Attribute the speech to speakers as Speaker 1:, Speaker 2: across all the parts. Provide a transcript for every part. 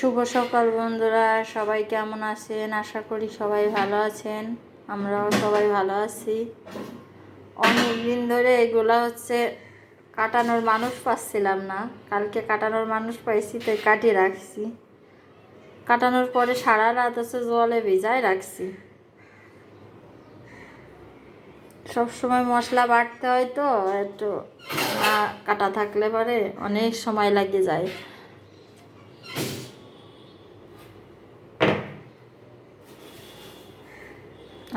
Speaker 1: শুভ সকাল বন্ধুরা, সবাই কেমন আছেন? আশা করি সবাই ভালো আছেন। আমরাও সবাই ভালো আছি। অনেক দিন ধরে এগুলা হচ্ছে কাটানোর মানুষ পাচ্ছিলাম না। কালকে কাটানোর মানুষ পাইছি, তাই কাটিয়ে রাখছি। কাটানোর পরে সারা রাত হচ্ছে জলে ভিজায় রাখছি। সব সময় মশলা বাটতে হয় তো, একটু কাটা থাকলে পরে অনেক সময় লাগে যায়।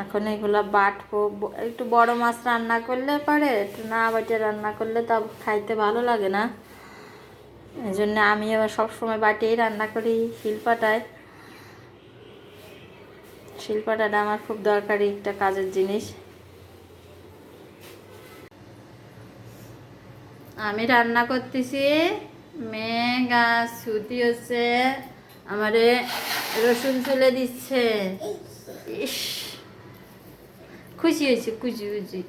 Speaker 1: এখন এগুলো বাটবো। একটু বড় মাছ রান্না করলে পারে, একটু না বাটে রান্না করলে তা খাইতে ভালো লাগে না। এই জন্য আমি আবার সবসময় বাটিয়েই রান্না করি শিলপাটায়। শিলপাটাটা আমার খুব দরকারি একটা কাজের জিনিস। আমি রান্না করতেছি মেয়ে গাছ হচ্ছে, আমারে রসুন চুলে দিচ্ছে। ইস। খুশি হয়েছি খুশি হয়েছি।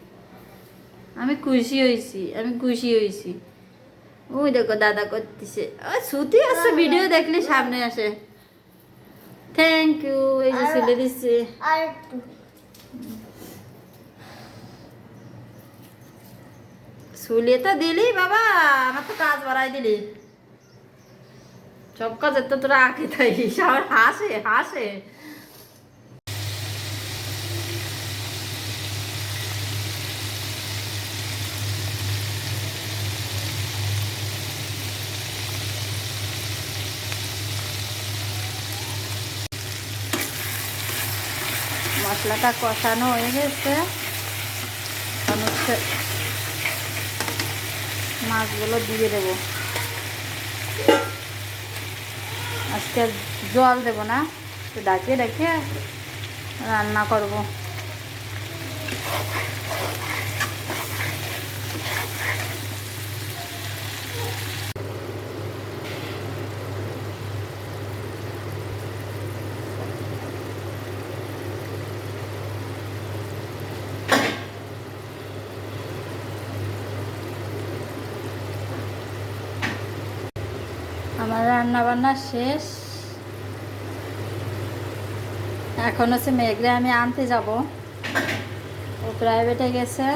Speaker 1: আমি খুশি হয়েছি আমি খুশি হয়েছি। ওই দেখো দাদা করতেছে। ও সুতি আছে ভিডিও দেখলে সামনে আসে। থ্যাংক ইউ এই যে চুলে দিচ্ছে। শুলে তো দিলি বাবা আমার তো কাজ বাড়াই দিলি। সব কাজের তো তোরা আঁকে থাকিস আমার হাসে হাসে। মশলাটা কষানো হয়ে গেছে। হচ্ছে মাছগুলো দিয়ে দেবো। আজকে জল দেবো না ডাকে ডাকিয়ে ডাকিয়ে রান্না করব। আমার রান্না বান্না শেষ। এখন হচ্ছে মেঘরে আমি আনতে যাব। ও প্রাইভেটে গেছে।